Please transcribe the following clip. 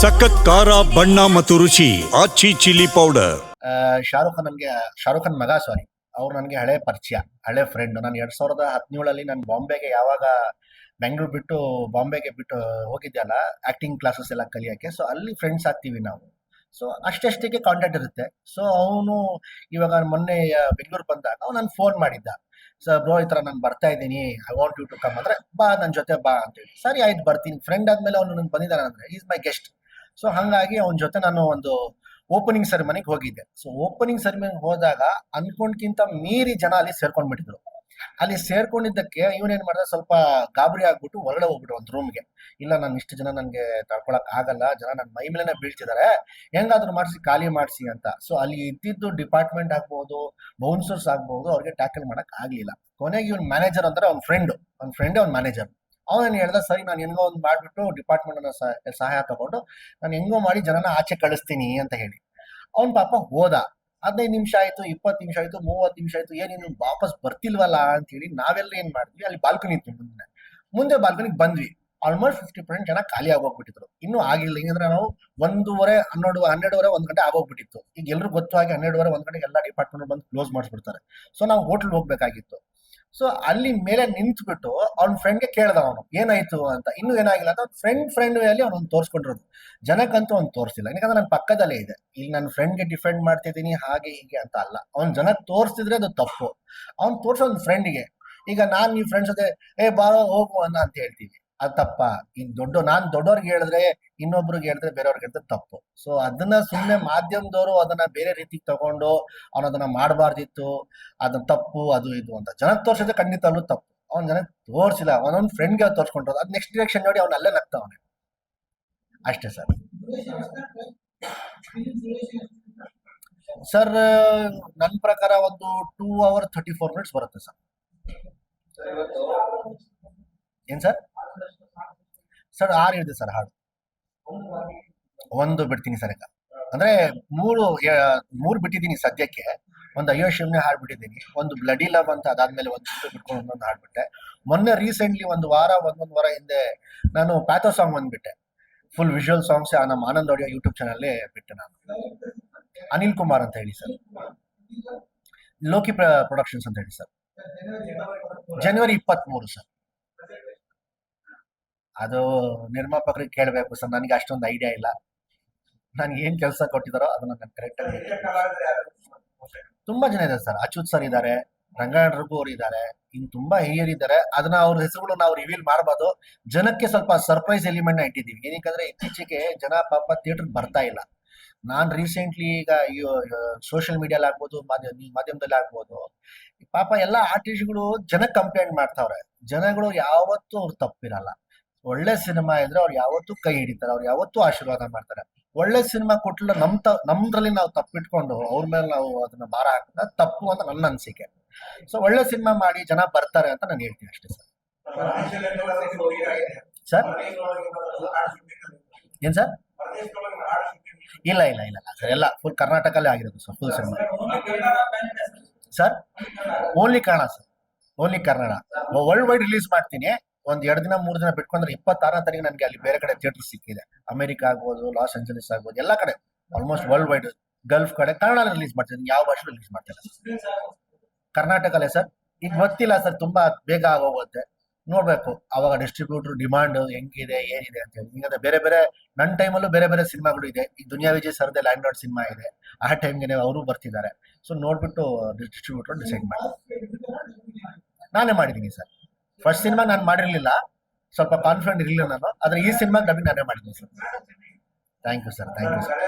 ಸಖತ್ ಖಾರ, ಬಣ್ಣ ಮತ್ತು ರುಚಿ, ಆಚಿ ಚಿಲ್ಲಿ ಪೌಡರ್. ಶಾರುಖ್ ಖಾನ್ ನನಗೆ, ಶಾರುಖ್ ಖಾನ್ ಮಗ ಸಾರಿ ಅವ್ರು ನನಗೆ ಹಳೆ ಪರಿಚಯ, ಹಳೆ ಫ್ರೆಂಡ್ ನಾನು ಎರಡ್ ಸಾವಿರದ ಹದಿನೇಳಲ್ಲಿ ನಾನು ಬಾಂಬೆಗೆ ಯಾವಾಗ ಬೆಂಗಳೂರು ಬಿಟ್ಟು ಬಾಂಬೆಗೆ ಬಿಟ್ಟು ಹೋಗಿದ್ದೆ ಅಲ್ಲ ಆಕ್ಟಿಂಗ್ ಕ್ಲಾಸಸ್ ಎಲ್ಲ ಕಲಿಯೋಕ್ಕೆ. ಸೊ ಅಲ್ಲಿ ಫ್ರೆಂಡ್ಸ್ ಆಗ್ತೀವಿ ನಾವು. ಸೊ ಅಷ್ಟಷ್ಟಕ್ಕೆ ಕಾಂಟ್ಯಾಕ್ಟ್ ಇರುತ್ತೆ. ಸೊ ಅವನು ಇವಾಗ ಮೊನ್ನೆ ಬೆಂಗಳೂರು ಬಂದಾಗ ಅವ್ನು ನಾನು ಫೋನ್ ಮಾಡಿದ್ದ. ಸರ್ ಬ್ರೋ ಈ ಥರ ನಾನು ಬರ್ತಾ ಇದ್ದೀನಿ. I want you to come ಅಂದ್ರೆ, ಬಾ ನನ್ನ ಜೊತೆ ಬಾ ಅಂತೇಳಿ. ಸರಿ, ಆಯ್ತು, ಬರ್ತೀನಿ. ಫ್ರೆಂಡ್ ಆದಮೇಲೆ ಅವನು ನನ್ಗೆ ಬಂದಿದ್ದಾನೆ ಅಂದ್ರೆ ಈಸ್ ಮೈ ಗೆಸ್ಟ್ ಸೊ ಹಾಗಾಗಿ ಅವನ ಜೊತೆ ನಾನು ಒಂದು ಓಪನಿಂಗ್ ಸೆರೆಮನಿಗೆ ಹೋಗಿದ್ದೆ. ಸೊ ಓಪನಿಂಗ್ ಸೆರೆಮನಿಗೆ ಹೋದಾಗ ಅನ್ಕೊಂಡ್ಕಿಂತ ಮೀರಿ ಜನ ಅಲ್ಲಿ ಸೇರ್ಕೊಂಡ್ಬಿಟ್ಟಿದ್ರು. ಅಲ್ಲಿ ಸೇರ್ಕೊಂಡಿದ್ದಕ್ಕೆ ಇವನೇನ್ ಮಾಡ್ದ, ಸ್ವಲ್ಪ ಗಾಬರಿ ಆಗ್ಬಿಟ್ಟು ಹೊರಗಡೆ ಹೋಗ್ಬಿಟ್ಟು ಒಂದು ರೂಮ್ಗೆ ಇಲ್ಲ, ನಾನು ಇಷ್ಟು ಜನ ನನಗೆ ತಡ್ಕೊಳಕ್ ಆಗಲ್ಲ, ಜನ ನನ್ನ ಮೈ ಮೇಲೆನೆ ಬೀಳ್ತಿದ್ದಾರೆ ಹೆಂಗಾದ್ರೂ ಮಾಡಿಸಿ, ಖಾಲಿ ಮಾಡಿಸಿ ಅಂತ. ಸೊ ಅಲ್ಲಿ ಇದ್ದಿದ್ದು ಡಿಪಾರ್ಟ್ಮೆಂಟ್ ಆಗ್ಬೋದು ಬೌನ್ಸರ್ಸ್ ಆಗ್ಬೋದು, ಅವ್ರಿಗೆ ಟ್ಯಾಕಲ್ ಮಾಡಕ್ ಆಗ್ಲಿಲ್ಲ. ಕೊನೆಗೆ ಇವ್ನ ಮ್ಯಾನೇಜರ್ ಅಂದ್ರೆ ಅವ್ನ ಫ್ರೆಂಡ್ ಅವ್ನ ಫ್ರೆಂಡ್ ಅವ್ನ ಮ್ಯಾನೇಜರ್ ಅವನೇನು ಹೇಳ್ದ, ಸರಿ ನಾನು ಹೆಂಗೋ ಒಂದು ಮಾಡಿಬಿಟ್ಟು ಡಿಪಾರ್ಟ್ಮೆಂಟ್ ಸಹಾಯ ತಗೊಂಡು ನಾನು ಹೆಂಗೋ ಮಾಡಿ ಜನನ ಆಚೆ ಕಳಿಸ್ತೀನಿ ಅಂತ ಹೇಳಿ. ಅವನ್ ಪಾಪ ಹೋದ. ಹದಿನೈದು ನಿಮಿಷ ಆಯ್ತು, ಇಪ್ಪತ್ತು ನಿಮಿಷ ಆಯ್ತು, ಮೂವತ್ತು ನಿಮಿಷ ಆಯ್ತು, ಏನ್ ಇನ್ನು ವಾಪಸ್ ಬರ್ತಿಲ್ವಲ್ಲ ಅಂತ ಹೇಳಿ ನಾವೆಲ್ಲ ಏನ್ ಮಾಡಿದ್ವಿ, ಅಲ್ಲಿ ಬಾಲ್ಕನಿ ಇತ್ತು ಮುಂದೆ. ಮುಂದೆ ಬಾಲ್ಕನಿಗೆ ಬಂದ್ವಿ. ಆಲ್ಮೋಸ್ಟ್ ಫಿಫ್ಟಿ ಪರ್ಸೆಂಟ್ ಜನ ಖಾಲಿ ಆಗೋಗ್ಬಿಟ್ಟಿದ್ರು. ಇನ್ನೂ ಆಗಿಲ್ಲ, ಹೆಂಗಂದ್ರೆ ನಾವು ಒಂದೂವರೆ, ಹನ್ನೆರಡು, ಹನ್ನೆರಡುವರೆ, ಒಂದ್ ಗಂಟೆ ಆಗೋಗ್ಬಿಟ್ಟಿತ್ತು. ಈಗ ಎಲ್ರು ಗೊತ್ತು ಹಾಗೆ ಹನ್ನೆರಡುವರೆ, ಒಂದ್ ಗಂಟೆಗೆ ಎಲ್ಲ ಡಿಪಾರ್ಟ್ಮೆಂಟ್ ಬಂದು ಕ್ಲೋಸ್ ಮಾಡಿಸ್ಬಿಡ್ತಾರೆ. ಸೊ ನಾವು ಹೋಟ್ಲ್ ಹೋಗ್ಬೇಕಾಗಿತ್ತು. ಸೊ ಅಲ್ಲಿ ಮೇಲೆ ನಿಂತ್ಬಿಟ್ಟು ಅವ್ನ ಫ್ರೆಂಡ್ಗೆ ಕೇಳ್ದ ಅವನು, ಏನಾಯ್ತು ಅಂತ. ಇನ್ನೂ ಏನಾಗಿಲ್ಲ ಅಂತ ಫ್ರೆಂಡ್ ಫ್ರೆಂಡ್ ಅಲ್ಲಿ ಅವನೊಂದು ತೋರಿಸ್ಕೊಂಡಿರೋದು. ಜನಕ್ಕಂತೂ ಅವ್ನು ತೋರಿಸಿಲ್ಲ. ಯಾಕಂದ್ರೆ ನನ್ನ ಪಕ್ಕದಲ್ಲೇ ಇದೆ. ಇಲ್ಲಿ ನನ್ನ ಫ್ರೆಂಡ್ಗೆ ಡಿಫೆಂಡ್ ಮಾಡ್ತಿದ್ದೀನಿ, ಹಾಗೆ, ಹೀಗೆ ಅಂತ ಅಲ್ಲ. ಅವ್ನು ಜನಕ್ಕೆ ತೋರಿಸ್ತಿದ್ರೆ ಅದು ತಪ್ಪು. ಅವ್ನು ತೋರ್ಸೋ ಒಂದು ಫ್ರೆಂಡ್ಗೆ ಈಗ ನಾನು ನೀವು ಫ್ರೆಂಡ್ಸ್ ಜೊತೆ, ಏ, ಬಾ, ಹೋಗು ಅಂತ ಹೇಳ್ತೀವಿ ಅದು ತಪ್ಪ. ಇನ್ ದೊಡ್ಡ, ನಾನ್ ದೊಡ್ಡವ್ರಿಗೆ ಹೇಳಿದ್ರೆ ಇನ್ನೊಬ್ರಿಗೆ ಹೇಳಿದ್ರೆ ಬೇರೆಯವ್ರಿಗೆ ಹೇಳಿದ್ರೆ ತಪ್ಪು. ಸೊ ಅದನ್ನ ಸುಮ್ಮನೆ ಮಾಧ್ಯಮದವರು ಅದನ್ನ ಬೇರೆ ರೀತಿಗೆ ತಗೊಂಡು ಅವನದನ್ನ ಅದನ್ನ ಮಾಡಬಾರ್ದಿತ್ತು ಅದನ್ನ ತಪ್ಪು, ಅದು ಇದು ಅಂತ. ಜನಕ್ಕೆ ತೋರ್ಸಿದ್ರೆ ಖಂಡಿತ ಅಲ್ಲೂ ತಪ್ಪು. ಅವ್ನ ಜನಕ್ಕೆ ತೋರಿಸಿಲ್ಲ. ಅವನೊಂದು ಫ್ರೆಂಡ್ಗೆ ತೋರ್ಸ್ಕೊಂಡ್ರು ಅದ್ ನೆಕ್ಸ್ಟ್ ಡೈರೆಕ್ಷನ್ ನೋಡಿ ಅವ್ನ ಅಲ್ಲೇ ನಗ್ತಾವನೆ ಅಷ್ಟೇ ಸರ್. ಸರ್ ನನ್ನ ಪ್ರಕಾರ ಒಂದು two hour thirty four minutes ಬರುತ್ತೆ ಸರ್. ಏನ್ ಸರ್? ಸರ್, ಆರು ಇದೆ ಸರ್, ಹಾಡು. ಒಂದು ಬಿಡ್ತೀನಿ ಸರ್ ಈಗ. ಅಂದ್ರೆ ಮೂರು ಮೂರು ಬಿಟ್ಟಿದ್ದೀನಿ ಸದ್ಯಕ್ಕೆ. ಒಂದು ಅಯ್ಯೋ ಶಿವನೇ ಹಾಡ್ಬಿಟ್ಟಿದ್ದೀನಿ ಒಂದು ಬ್ಲಡಿ ಲವ್ ಅಂತ ಅದಾದ್ಮೇಲೆ ಒಂದು ಬಿಟ್ಕೊಂಡು ಒಂದೊಂದು ಹಾಡ್ಬಿಟ್ಟೆ ಮೊನ್ನೆ ರೀಸೆಂಟ್ಲಿ ಒಂದು ವಾರ, ಒಂದೊಂದು ವಾರ ಹಿಂದೆ ನಾನು ಪ್ಯಾಥೋ ಸಾಂಗ್ ಬಂದ್ಬಿಟ್ಟೆ. ಫುಲ್ ವಿಜುವಲ್ ಸಾಂಗ್ಸ್ ನಮ್ಮ ಆನಂದ್ ಆಡಿಯೋ ಯೂಟ್ಯೂಬ್ ಚಾನಲ್ಲೇ ಬಿಟ್ಟೆ ನಾನು. ಅನಿಲ್ ಕುಮಾರ್ ಅಂತ ಹೇಳಿ ಸರ್. ಲೋಕಿ ಪ್ರೊಡಕ್ಷನ್ಸ್ ಅಂತ ಹೇಳಿ ಸರ್. ಜನವರಿ ಇಪ್ಪತ್ಮೂರು ಸರ್. ಅದು ನಿರ್ಮಾಪಕರಿಗೆ ಕೇಳಬೇಕು ಸರ್, ನನಗೆ ಅಷ್ಟೊಂದು ಐಡಿಯಾ ಇಲ್ಲ. ನನಗೆ ಏನ್ ಕೆಲಸ ಕೊಟ್ಟಿದಾರೋ ಅದನ್ನ ನಾನು ಕರೆಕ್ಟ್ ಆಗಿ ತುಂಬಾ ಜನ ಇದ್ದಾರೆ ಸರ್, ಅಚ್ಯುತ್ ಸರ್ ಇದ್ದಾರೆ ರಂಗಾಯಣ ರಘು ಅವರು ಇದ್ದಾರೆ ಇನ್ ತುಂಬಾ ಹಿರಿಯರ್ ಇದ್ದಾರೆ ಅದನ್ನ ಅವ್ರ ಹೆಸರುಗಳು ನಾವು ರಿವೀಲ್ ಮಾಡಬಾರ್ದು. ಜನಕ್ಕೆ ಸ್ವಲ್ಪ ಸರ್ಪ್ರೈಸ್ ಎಲಿಮೆಂಟ್ನ ಇಟ್ಟಿದ್ದೀವಿ. ಏನಕ್ಕಂದ್ರೆ ಇತ್ತೀಚೆಗೆ ಜನ ಪಾಪ ಥಿಯೇಟರ್ ಬರ್ತಾ ಇಲ್ಲ. ನಾನು ರೀಸೆಂಟ್ಲಿ ಈಗ ಸೋಷಿಯಲ್ ಮೀಡಿಯಲ್ಲಿ ಆಗ್ಬೋದು, ಮಾಧ್ಯ ಮಾಧ್ಯಮದಲ್ಲಿ ಆಗ್ಬೋದು. ಪಾಪ ಎಲ್ಲ ಆರ್ಟಿಸ್ಟ್ಗಳು ಜನಕ್ಕೆ ಕಂಪ್ಲೇಂಟ್ ಮಾಡ್ತಾವ್ರೆ. ಜನಗಳು ಯಾವತ್ತೂ ಅವ್ರು ತಪ್ಪಿರಲ್ಲ. ಒಳ್ಳೆ ಸಿನಿಮಾ ಇದ್ರೆ ಅವ್ರು ಯಾವತ್ತೂ ಕೈ ಹಿಡಿತಾರೆ, ಅವ್ರು ಯಾವತ್ತೂ ಆಶೀರ್ವಾದ ಮಾಡ್ತಾರೆ. ಒಳ್ಳೆ ಸಿನಿಮಾ ಕೊಟ್ಲ ನಮ್ ತ, ನಮ್ದ್ರಲ್ಲಿ ನಾವು ತಪ್ಪಿಟ್ಕೊಂಡು ಅವ್ರ ಮೇಲೆ ನಾವು ಅದನ್ನ ಭಾರ ಹಾಕಿದ್ರೆ ತಪ್ಪು ಅಂತ ನನ್ನ ಅನಿಸಿಕೆ. ಸೊ ಒಳ್ಳೆ ಸಿನಿಮಾ ಮಾಡಿ ಜನ ಬರ್ತಾರೆ ಅಂತ ನಾನು ಹೇಳ್ತೀನಿ ಅಷ್ಟೇ ಸರ್. ಸರ್? ಏನ್ ಸರ್? ಇಲ್ಲ ಇಲ್ಲ ಇಲ್ಲ ಸರ್, ಎಲ್ಲ ಫುಲ್ ಕರ್ನಾಟಕಲ್ಲೇ ಆಗಿರೋದು sir full cinema. Sir? Only Kannada sir, only Kannada. World wide release ಮಾಡ್ತೀನಿ. ಒಂದ್ ಎರಡು ದಿನ, ಮೂರು ದಿನ ಬಿಟ್ಕೊಂಡ್ರೆ ಇಪ್ಪತ್ತಾರನೇ ತಾರೀಕು ನನಗೆ ಅಲ್ಲಿ ಬೇರೆ ಕಡೆ ಥಿಯೇಟರ್ ಸಿಕ್ಕಿದೆ. ಅಮೆರಿಕ ಆಗ್ಬೋದು, ಲಾಸ್ ಏಂಜಲೀಸ್ ಆಗ್ಬೋದು, ಎಲ್ಲ ಕಡೆ. ಆಲ್ಮೋಸ್ಟ್ ವರ್ಲ್ಡ್ ವೈಡ್ ಗಲ್ಫ್ ಕಡೆ ಕನ್ನಡ ರಿಲೀಸ್ ಮಾಡ್ತೀನಿ ಯಾವ ಭಾಷೆ ರಿಲೀಸ್ ಮಾಡ್ತೀನಿ ಕರ್ನಾಟಕಲ್ಲೇ ಸರ್ ಈಗ ಗೊತ್ತಿಲ್ಲ ಸರ್ ತುಂಬಾ ಬೇಗ ಆಗೋಗುತ್ತೆ. ನೋಡ್ಬೇಕು, ಅವಾಗ ಡಿಸ್ಟ್ರಿಬ್ಯೂಟರ್ ಡಿಮಾಂಡ್ ಹೆಂಗಿದೆ, ಏನಿದೆ ಅಂತ ಹೇಳಿ. ಈಗ ಬೇರೆ ಬೇರೆ ನನ್ನ ಟೈಮಲ್ಲೂ ಬೇರೆ ಬೇರೆ ಸಿನಿಮಾಗಳು ಇದೆ. ಈ ದುನಿಯಾ ವಿಜಯ್ ಸರ್ದೆ ಲ್ಯಾಂಡ್ ಲಾರ್ಡ್ ಸಿನಿಮಾ ಇದೆ. ಆ ಟೈಮ್ಗೆ ಅವರು ಬರ್ತಿದ್ದಾರೆ. ಸೊ ನೋಡ್ಬಿಟ್ಟು ಡಿಸ್ಟ್ರಿಬ್ಯೂಟರ್ ಡಿಸೈಡ್ ಮಾಡಿ. ನಾನೇ ಮಾಡಿದ್ದೀನಿ ಸರ್ ಫಸ್ಟ್ ಸಿನಿಮಾ ನಾನು ಮಾಡಿರ್ಲಿಲ್ಲ. ಸ್ವಲ್ಪ ಕಾನ್ಫಿಡೆಂಟ್ ಇರಲಿಲ್ಲ ನಾನು. ಆದ್ರೆ ಈ ಸಿನಿಮಾ ಡಬ್ಬಿಂಗ್ ನಾನೇ ಮಾಡಿದ್ದೀನಿ sir thank you sir thank you sir